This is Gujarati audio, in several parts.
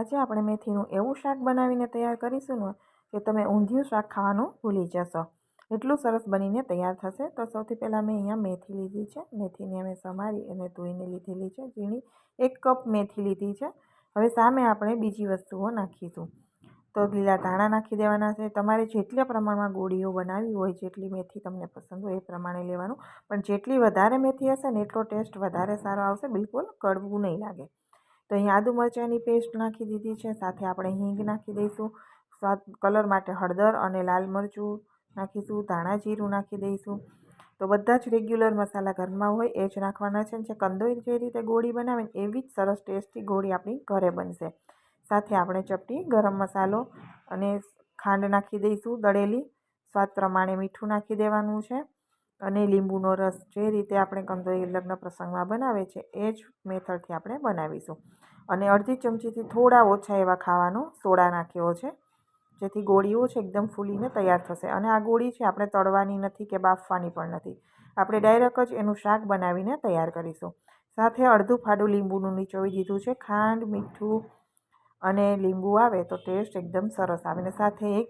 આજે આપણે મેથીનું એવું શાક બનાવીને તૈયાર કરીશું ને કે તમે ઊંધિયું શાક ખાવાનું ભૂલી જશો. એટલું સરસ બનીને તૈયાર થશે. તો સૌથી પહેલાં મેં અહીંયા મેથી લીધી છે. મેથીને અમે સમારી અને ધોઈને લીધેલી છે. ઝીણી એક કપ મેથી લીધી છે. હવે સામે આપણે બીજી વસ્તુઓ નાખીશું. તો લીલા ધાણા નાખી દેવાના છે. તમારે જેટલા પ્રમાણમાં ગોળીઓ બનાવી હોય, જેટલી મેથી તમને પસંદ હોય એ પ્રમાણે લેવાનું. પણ જેટલી વધારે મેથી હશે ને એટલો ટેસ્ટ વધારે સારો આવશે. બિલકુલ કડવું નહીં લાગે. તો અહીં આદુ મરચાંની પેસ્ટ નાખી દીધી છે. સાથે આપણે હિંગ નાખી દઈશું. સ્વાદ કલર માટે હળદર અને લાલ મરચું નાખીશું. ધાણા જીરું નાખી દઈશું. તો બધા જ રેગ્યુલર મસાલા ઘરમાં હોય એ જ નાખવાના છે જે કંદોઈ જે રીતે ગોળી બનાવે એવી જ સરસ ટેસ્ટી ગોળી આપણી ઘરે બનશે. સાથે આપણે ચપટી, ગરમ મસાલો અને ખાંડ નાખી દઈશું દળેલી. સ્વાદ પ્રમાણે મીઠું નાખી દેવાનું છે. અને લીંબુનો રસ જે રીતે આપણે કંદોઈ લગ્ન પ્રસંગમાં બનાવે છે એ જ મેથડથી આપણે બનાવીશું. અને અડધી ચમચીથી થોડા ઓછા એવા ખાવાનો સોડા નાખ્યો છે, જેથી ગોળીઓ છે એકદમ ફૂલીને તૈયાર થશે. અને આ ગોળી છે આપણે તળવાની નથી કે બાફવાની પણ નથી. આપણે ડાયરેક્ટ જ એનું શાક બનાવીને તૈયાર કરીશું. સાથે અડધું ફાડું લીંબુનું નીચોવી દીધું છે. ખાંડ, મીઠું અને લીંબુ આવે તો ટેસ્ટ એકદમ સરસ આવે. ને સાથે એક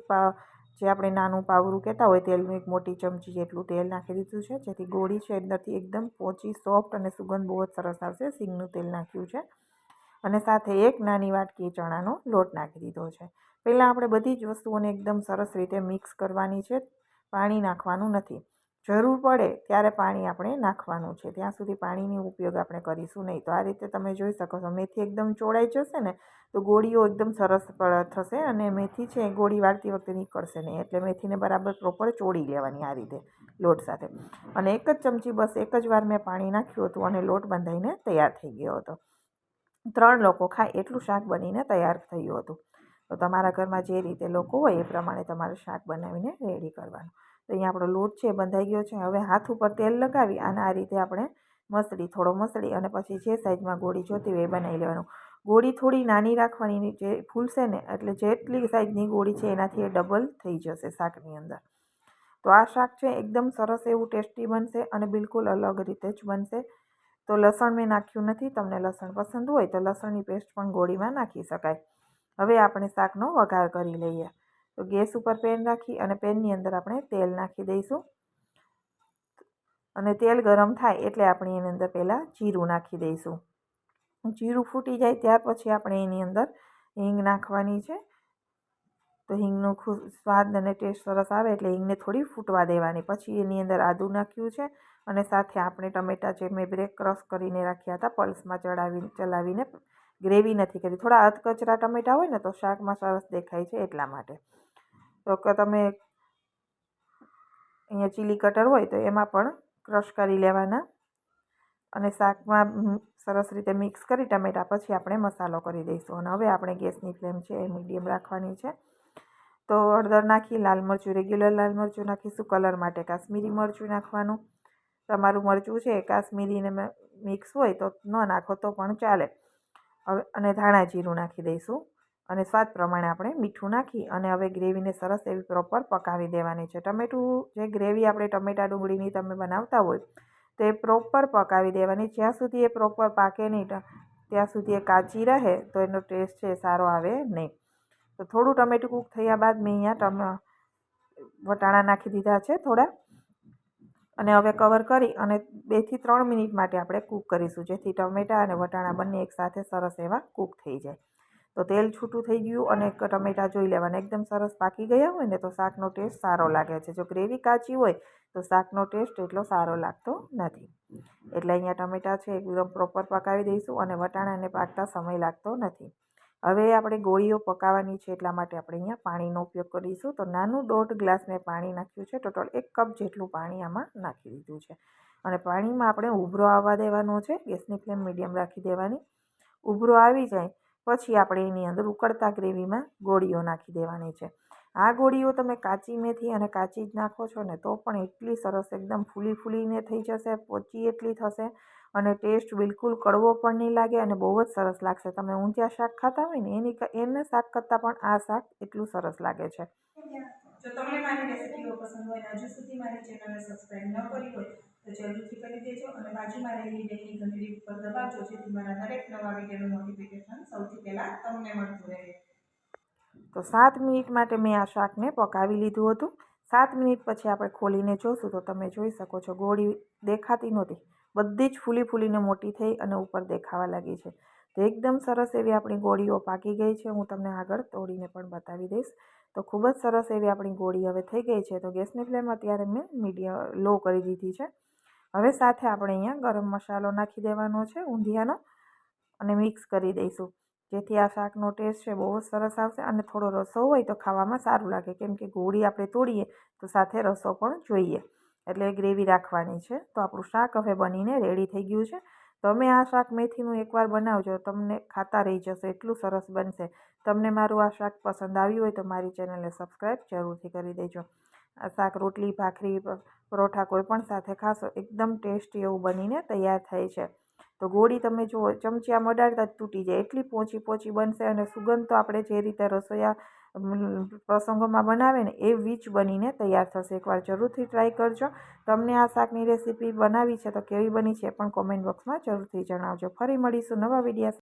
જે આપણે નાનું પાવરું કહેતા હોય તેલનું એક મોટી ચમચી જેટલું તેલ નાખી દીધું છે. જેથી ગોળી છે અંદરથી એકદમ પોચી, સોફ્ટ અને સુગંધ બહુ જ સરસ આવશે. સિંગનું તેલ નાખ્યું છે. અને સાથે એક નાની વાટકી ચણાનો લોટ નાખી દીધો છે. પહેલાં આપણે બધી જ વસ્તુઓને એકદમ સરસ રીતે મિક્સ કરવાની છે. પાણી નાખવાનું નથી. જરૂર પડે ત્યારે પાણી આપણે નાખવાનું છે. ત્યાં સુધી પાણીનો ઉપયોગ આપણે કરીશું નહીં. તો આ રીતે તમે જોઈ શકો છો, મેથી એકદમ ચોળાઈ જશે ને, તો ગોળીઓ એકદમ સરસ થશે અને મેથી છે ગોળી વાળતી વખતે નીકળશે નહીં. એટલે મેથીને બરાબર પ્રોપર ચોળી લેવાની આ રીતે લોટ સાથે. અને એક જ ચમચી બસ એક જ વાર મેં પાણી નાખ્યું હતું અને લોટ બંધાઈને તૈયાર થઈ ગયો હતો. ત્રણ લોકો ખાય એટલું શાક બનીને તૈયાર થયું હતું. તો તમારા ઘરમાં જે રીતે લોકો હોય એ પ્રમાણે તમારે શાક બનાવીને રેડી કરવાનું. તો અહીંયા આપણો લોટ છે બંધાઈ ગયો છે. હવે હાથ ઉપર તેલ લગાવી અને આ રીતે આપણે મસળી, થોડો મસળી અને પછી જે સાઈઝમાં ગોળી જોતી હોય એ બનાવી લેવાનું. ગોળી થોડી નાની રાખવાની જે ફૂલશે ને એટલે જેટલી સાઈઝની ગોળી છે એનાથી એ ડબલ થઈ જશે શાકની અંદર. તો આ શાક છે, એકદમ સરસ એવું ટેસ્ટી બનશે અને બિલકુલ અલગ રીતે જ બનશે. તો લસણ મેં નાખ્યું નથી, તમને લસણ પસંદ હોય તો લસણની પેસ્ટ પણ ગોળીમાં નાખી શકાય. હવે આપણે શાકનો વઘાર કરી લઈએ. તો ગેસ ઉપર પેન રાખી અને પેનની અંદર આપણે તેલ નાખી દઈશું. અને તેલ ગરમ થાય એટલે આપણે એની અંદર પહેલાં જીરું નાખી દઈશું. જીરું ફૂટી જાય ત્યાર પછી આપણે એની અંદર હિંગ નાખવાની છે. તો હિંગનો સ્વાદ અને ટેસ્ટ સરસ આવે એટલે હિંગને થોડી ફૂટવા દેવાની. પછી એની અંદર આદું નાખ્યું છે અને સાથે આપણે ટમેટાં જે મેં બ્રેક ક્રશ કરીને રાખ્યા હતા પલ્સમાં ચડાવી, ચલાવીને ગ્રેવી નથી કરી. થોડા અધકચરા ટમેટાં હોય ને તો શાકમાં સરસ દેખાય છે એટલા માટે. તો તમે અહીંયા ચીલી કટર હોય તો એમાં પણ ક્રશ કરી લેવાના. અને શાકમાં સરસ રીતે મિક્સ કરી ટમેટા. પછી આપણે મસાલો કરી દઈશું. અને હવે આપણે ગેસની ફ્લેમ છે એ મીડિયમ રાખવાની છે. તો હળદર નાખી, લાલ મરચું રેગ્યુલર લાલ મરચું નાખીશું કલર માટે? કાશ્મીરી મરચું નાખવાનું. તમારું મરચું છે, કાશ્મીરીને મિક્સ હોય તો ન નાખો, તો પણ ચાલે. હવે, અને ધાણા જીરું નાખી દઈશું. અને સ્વાદ પ્રમાણે આપણે મીઠું નાખી અને હવે ગ્રેવીને સરસ એવી પ્રોપર પકાવી દેવાની છે. ટમેટું, જે ગ્રેવી આપણે ટમેટા ડુંગળીની તમે બનાવતા હોય, તો એ પ્રોપર પકાવી દેવાની. જ્યાં સુધી એ પ્રોપર પાકે નહીં, ત્યાં સુધી એ કાચી રહે, તો એનો ટેસ્ટ છે સારો આવે નહીં. તો થોડું ટમેટું કૂક થયા બાદ મેં અહીંયા ટમ, વટાણા નાખી દીધા છે થોડા. અને હવે કવર કરી અને બેથી ત્રણ મિનિટ માટે આપણે કૂક કરીશું, જેથી ટમેટાં અને વટાણા બંને એકસાથે સરસ એવા કૂક થઈ જાય. તો તેલ છૂટું થઈ ગયું અને ટમેટાં જોઈ લેવાના. એકદમ સરસ પાકી ગયા હોય ને તો શાકનો ટેસ્ટ સારો લાગે છે. જો ગ્રેવી કાચી હોય તો શાકનો ટેસ્ટ એટલો સારો લાગતો નથી. એટલે અહીંયા ટમેટાં છે, એકદમ પ્રોપર પકાવી દઈશું અને વટાણાને પાકતા સમય લાગતો નથી. હવે આપણે ગોળીઓ પકાવવાની છે એટલા માટે આપણે અહીંયા પાણીનો ઉપયોગ કરીશું. તો નાનું દોઢ ગ્લાસ મેં પાણી નાખ્યું છે. ટોટલ એક કપ જેટલું પાણી આમાં નાખી દીધું છે. અને પાણીમાં આપણે ઉભરો આવવા દેવાનો છે. ગેસની ફ્લેમ મીડિયમ રાખી દેવાની. ઉભરો આવી જાય, પછી આપણે એની અંદર ઉકળતા ગ્રેવીમાં ગોળીઓ નાખી દેવાની છે. આ ગોળીઓ તમે કાચી મેથી અને કાચી જ નાખો છો ને, તો પણ એટલી સરસ એકદમ ફૂલી ફૂલીને થઈ જશે, પોચી એટલી થશે અને ટેસ્ટ બિલકુલ કડવો પણ નહીં લાગે અને બહુ જ સરસ લાગશે. તમે ઊંચા શાક ખાતા હોય ને, એની એને શાક કરતાં પણ આ શાક એટલું સરસ લાગે છે. જો તમને મારી રેસીપીઓ પસંદ હોય હજુ સુધી મારી ચેનલને સબસ્ક્રાઈબ ન કરી હોય, તો જરૂરથી કરી દેજો અને બાજુમાં રહેલી બેલની ઘંટડી ઉપર દબાવજો, જેથી મારા દરેક નવા વિડીયોનું નોટિફિકેશન સૌથી પહેલાં તમને મળતું રહે. તો સાત મિનિટ માટે મેં આ શાકને પકાવી લીધું હતું. સાત મિનિટ પછી આપણે ખોલીને જોઈશું તો તમે જોઈ શકો છો ગોળી દેખાતી નહોતી. બધી જ ફૂલી ફૂલીને મોટી થઈ અને ઉપર દેખાવા લાગી છે. તો એકદમ સરસ એવી આપણી ગોળીઓ પાકી ગઈ છે. હું તમને આગળ તોડીને પણ બતાવી દઈશ. તો ખૂબ જ સરસ એવી આપણી ગોળી હવે થઈ ગઈ છે. તો ગેસની ફ્લેમ અત્યારે મેં મીડિયમ લો કરી દીધી છે. હવે સાથે આપણે અહીંયા ગરમ મસાલો નાખી દેવાનો છે, ઊંધિયાનો, અને મિક્સ કરી દઈશું. જેથી આ શાકનો ટેસ્ટ છે બહુ જ સરસ આવશે અને થોડો રસો હોય તો ખાવામાં સારું લાગે. કેમ કે ગોળી આપણે તોડીએ તો સાથે રસો પણ જોઈએ. એટલે ગ્રેવી રાખવાની છે. તો આપણું શાક હવે બનીને રેડી થઈ ગયું છે. તમે આ શાક મેથીનું એકવાર બનાવજો. તમને ખાતા રહી જશે. એટલું સરસ બનશે. તમને મારું આ શાક પસંદ આવ્યું હોય તો મારી ચેનલને સબસ્ક્રાઈબ જરૂરથી કરી દેજો. આ શાક રોટલી, ભાખરી, પરોઠા કોઈ પણ સાથે ખાશો, એકદમ ટેસ્ટી એવું બનીને તૈયાર થાય છે. તો ગોળી તમે જુઓ, ચમચી અડાડતા જ તૂટી જાય. એટલી પોચી પોચી બનશે અને સુગંધ તો આપણે જે રીતે રસોઈયા પ્રસંગોમાં બનાવે ને એવી જ બનીને તૈયાર થશે. એકવાર જરૂરથી ટ્રાય કરજો. તમને આ શાકની રેસીપી બનાવી છે તો કેવી બની છે પણ કોમેન્ટ બોક્સમાં જરૂરથી જણાવજો. ફરી મળીશું નવા વિડીયા